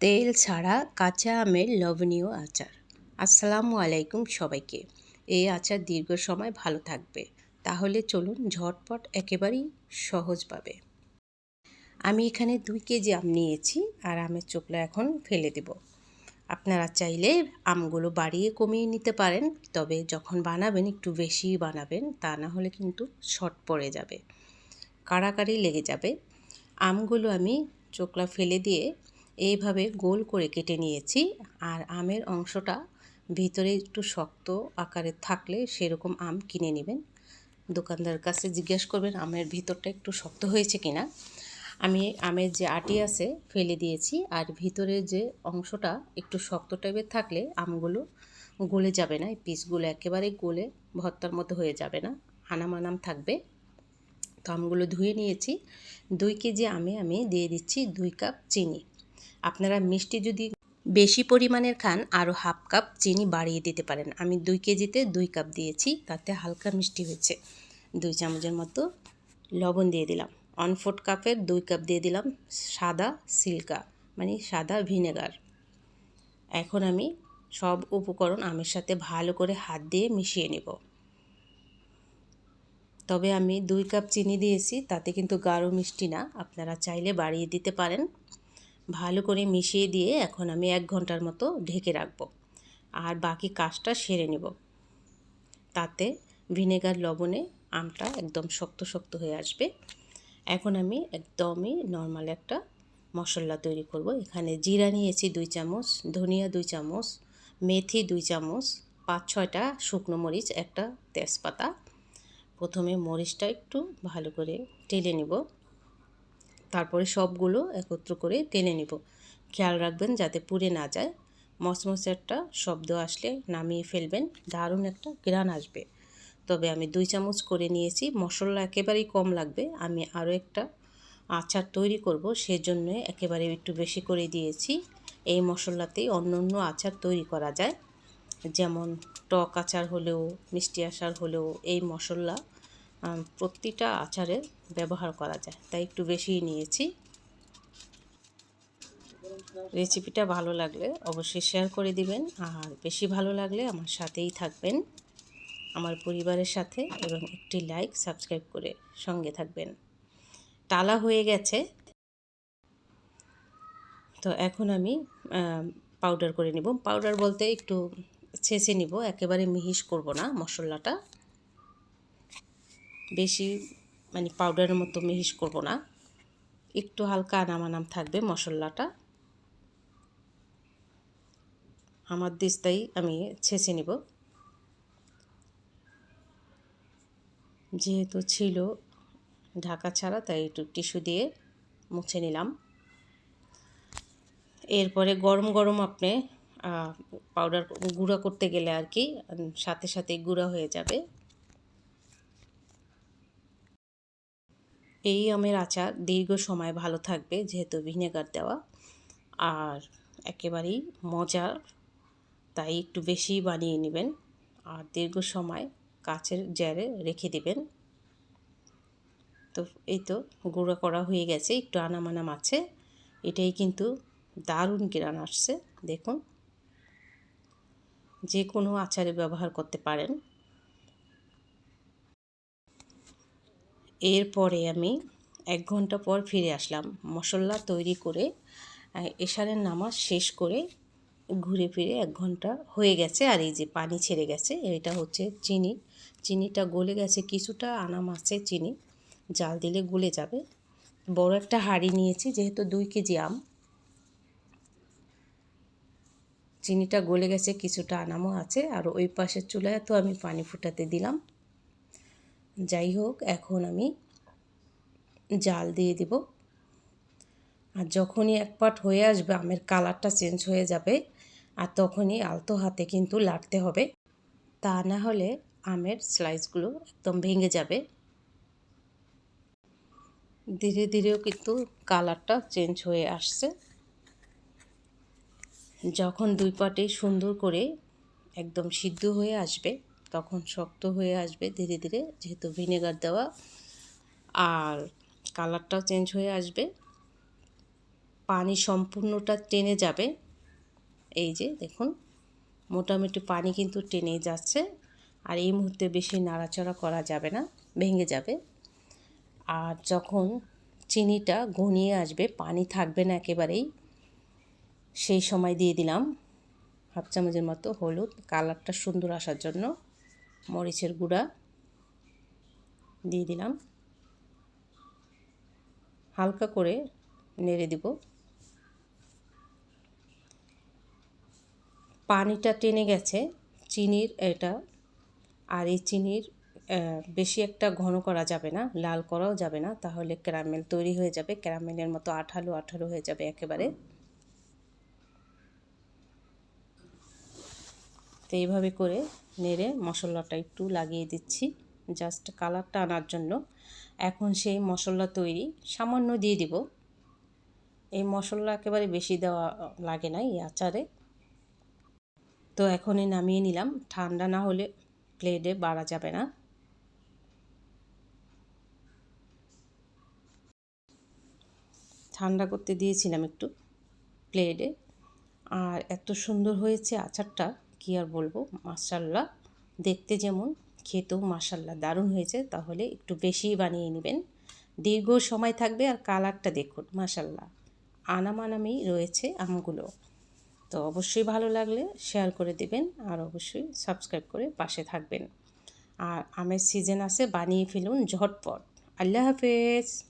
তেল ছাড়া কাঁচা আমের লবণীয় আচার। আসসালামু আলাইকুম সবাইকে। এই আচার দীর্ঘ সময় ভালো থাকবে। তাহলে চলুন ঝটপট একেবারেই সহজভাবে। আমি এখানে দুই কেজি আম নিয়েছি আর আমের চোখলা এখন ফেলে দেব। আপনারা চাইলে আমগুলো বাড়িয়ে কমিয়ে নিতে পারেন, তবে যখন বানাবেন একটু বেশি বানাবেন, তা না হলে কিন্তু শর্ট পড়ে যাবে। কাড়াকাড়ি লেগে যাবে। আমগুলো আমি চোকলা ফেলে দিয়ে এইভাবে গোল করে কেটে নিয়েছি। আর আমের অংশটা ভিতরে একটু শক্ত আকারে থাকলে সেরকম আম কিনে নেবেন। দোকানদার কাছে জিজ্ঞেস করবেন, আমের ভিতরটা একটু শক্ত হয়েছে কিনা? আমি আমের যে আটি আছে ফেলে দিয়েছি, আর ভিতরে যে অংশটা একটু শক্ত টাইপের থাকলে আমগুলো গলে যাবে না। এই পিসগুলো একেবারে গলে ভর্তার মতো হয়ে যাবে না আনাম আনাম থাকবে। তো আমগুলো ধুয়ে নিয়েছি। দুই কেজি আমে আমি দিয়ে দিচ্ছি দুই কাপ চিনি। আপনারা মিষ্টি যদি বেশি পরিমাণের খান, আরও হাফ কাপ চিনি বাড়িয়ে দিতে পারেন। আমি দুই কেজিতে দুই কাপ দিয়েছি, তাতে হালকা মিষ্টি হয়েছে। দুই চামচের মতো লবণ দিয়ে দিলাম। ওয়ান ফোর্থ কাপের দুই কাপ দিয়ে দিলাম সাদা সিল্কা মানে সাদা ভিনেগার। এখন আমি সব উপকরণ আমের সাথে ভালো করে হাত দিয়ে মিশিয়ে নেব। তবে আমি দুই কাপ চিনি দিয়েছি, তাতে কিন্তু গাঢ় মিষ্টি না। আপনারা চাইলে বাড়িয়ে দিতে পারেন। ভালো করে মিশিয়ে দিয়ে এখন আমি এক ঘণ্টার মতো ঢেকে রাখব। আর বাকি কাজটা সেরে নেব। তাতে ভিনেগার, লবণে আমটা একদম শক্ত শক্ত হয়ে আসবে। এখন আমি একদমই নর্মাল একটা মশলা তৈরি করব। এখানে জিরা নিয়েছি দুই চামচ, ধনিয়া দুই চামচ, মেথি দুই চামচ, পাঁচ, ছয়টা শুকনো মরিচ, একটা তেজপাতা। প্রথমে মরিচটা একটু ভালো করে টেলে নিব। তারপরে সবগুলো একত্র করে টেনে নিব। খেয়াল রাখবেন যাতে পুড়ে না যায়। মচমচে একটা শব্দ আসলে নামিয়ে ফেলবেন, দারুণ একটা গ্রান আসবে। তবে আমি দুই চামচ করে নিয়েছি, মশলা একেবারেই কম লাগবে। আমি আরও একটা আচার তৈরি করব, সেজন্য একেবারে একটু বেশি করে দিয়েছি। এই মশলাতেই অন্য অন্য আচার তৈরি করা যায়। যেমন টক আচার হলেও, মিষ্টি আচার হলেও এই মশলা প্রতিটা আচারে ব্যবহার করা যায়। তাই একটু বেশিই নিয়েছি। রেসিপিটা ভালো লাগলে অবশ্যই শেয়ার করে দিবেন। আর বেশি ভালো লাগলে আমার সাথেই থাকবেন। আমার পরিবারের সাথে এবং একটি লাইক, সাবস্ক্রাইব করে সঙ্গে থাকবেন। টালা হয়ে গেছে। তো এখন আমি পাউডার করে নিব। পাউডার বলতে একটু ছেঁচে নিব। একেবারে মিহিস করব না মশলাটা। বেশি মানে পাউডারের মতো মিহিস করব না। একটু হালকা আনাম আনাম থাকবে মশলাটা। আমার দিস্তাই আমি ছেঁচে নিব। যেহেতু ছিল ঢাকা ছাড়া, তাই একটু টিস্যু দিয়ে মুছে নিলাম। এরপরে গরম গরম আপনি পাউডার গুঁড়া করতে গেলে আর কি, সাথে সাথে গুঁড়া হয়ে যাবে। এই আমের আচার দীর্ঘ সময় ভালো থাকবে, যেহেতু ভিনেগার দেওয়া। আর একেবারেই মজার, তাই একটু বেশি বানিয়ে নেবেন। আর দীর্ঘ সময় কাচের জারে রেখে দেবেন। তো এই তো গুঁড়া করা হয়ে গেছে, একটু আনাম আনাম আছে। এটাই কিন্তু দারুণ গ্রান আসছে, দেখুন। যে কোনো আচারে ব্যবহার করতে পারেন। এরপরে আমি এক ঘণ্টা পর ফিরে আসলাম। মশলা তৈরি করে এশারের নামাজ শেষ করে ঘুরে ফিরে এক ঘণ্টা হয়ে গেছে। আর এই যে পানি ছেড়ে গেছে, এটা হচ্ছে চিনি। চিনিটা গলে গেছে, কিছুটা আনাম আছে চিনি। জাল দিলে গলে যাবে। বড় একটা হাঁড়ি নিয়েছি, যেহেতু দুই কেজি আম। চিনিটা গলে গেছে, কিছুটা আনামও আছে। আর ওই পাশের চুলায় তো আমি পানি ফুটাতে দিলাম। যাই হোক এখন আমি জাল দিয়ে দিব। আর যখনই এক পাট হয়ে আসবে, আমের কালারটা চেঞ্জ হয়ে যাবে, আর তখনই আলতো হাতে কিন্তু লাটতে হবে। তা না হলে আমের স্লাইসগুলো একদম ভেঙে যাবে। ধীরে ধীরেও কিন্তু কালারটা চেঞ্জ হয়ে আসছে। যখন দুই পাটে সুন্দর করে একদম সিদ্ধ হয়ে আসবে তখন শক্ত হয়ে আসবে ধীরে ধীরে, যেহেতু ভিনেগার দেওয়া। আর কালারটাও চেঞ্জ হয়ে আসবে। পানি সম্পূর্ণটা টেনে যাবে। এই যে দেখুন, মোটামুটি পানি কিন্তু টেনে যাচ্ছে। আর এই মুহূর্তে বেশি নাড়াচাড়া করা যাবে না, ভেঙে যাবে। আর যখন চিনিটা ঘনিয়ে আসবে, পানি থাকবে না একেবারেই, সেই সময় দিয়ে দিলাম। হাফ চামচের মতো হলুদ, কালারটা সুন্দর আসার জন্য। মরিচের গুঁড়া দিয়ে দিলাম। হালকা করে নেড়ে দিব। পানিটা টেনে গেছে, চিনির এটা। আর এই চিনির বেশি একটা ঘন করা যাবে না, লাল করাও যাবে না, তাহলে ক্যারামেল তৈরি হয়ে যাবে। ক্যারামেলের মতো আঠালো আঠালো হয়ে যাবে একেবারে। তো এইভাবে করে নেড়ে মশলাটা একটু লাগিয়ে দিচ্ছি। জাস্ট কালারটা আনার জন্য। এখন সেই মশলা তৈরি সামান্য দিয়ে দিব। এই মশলা একেবারে বেশি দেওয়া লাগে না এই আচারে। তো এখনই নামিয়ে নিলাম। ঠান্ডা না হলে প্লেটে বাড়া যাবে না। ঠান্ডা করতে দিয়েছিলাম একটু প্লেটে। আর এত সুন্দর হয়েছে আচারটা। কী আর বলব? মাসাল্লাহ দেখতে যেমন, খেতেও মাসাল্লাহ দারুণ হয়েছে। তাহলে একটু বেশিই বানিয়ে নেবেন। দীর্ঘ সময় থাকবে আর কালারটা দেখুন মাসাল্লাহ আনামানামি রয়েছে আমগুলো। তো অবশ্যই ভালো লাগলে শেয়ার করে দেবেন আর অবশ্যই সাবস্ক্রাইব করে পাশে থাকবেন। আর আমের সিজন আছে, বানিয়ে ফেলুন ঝটপট। আল্লাহ হাফেজ।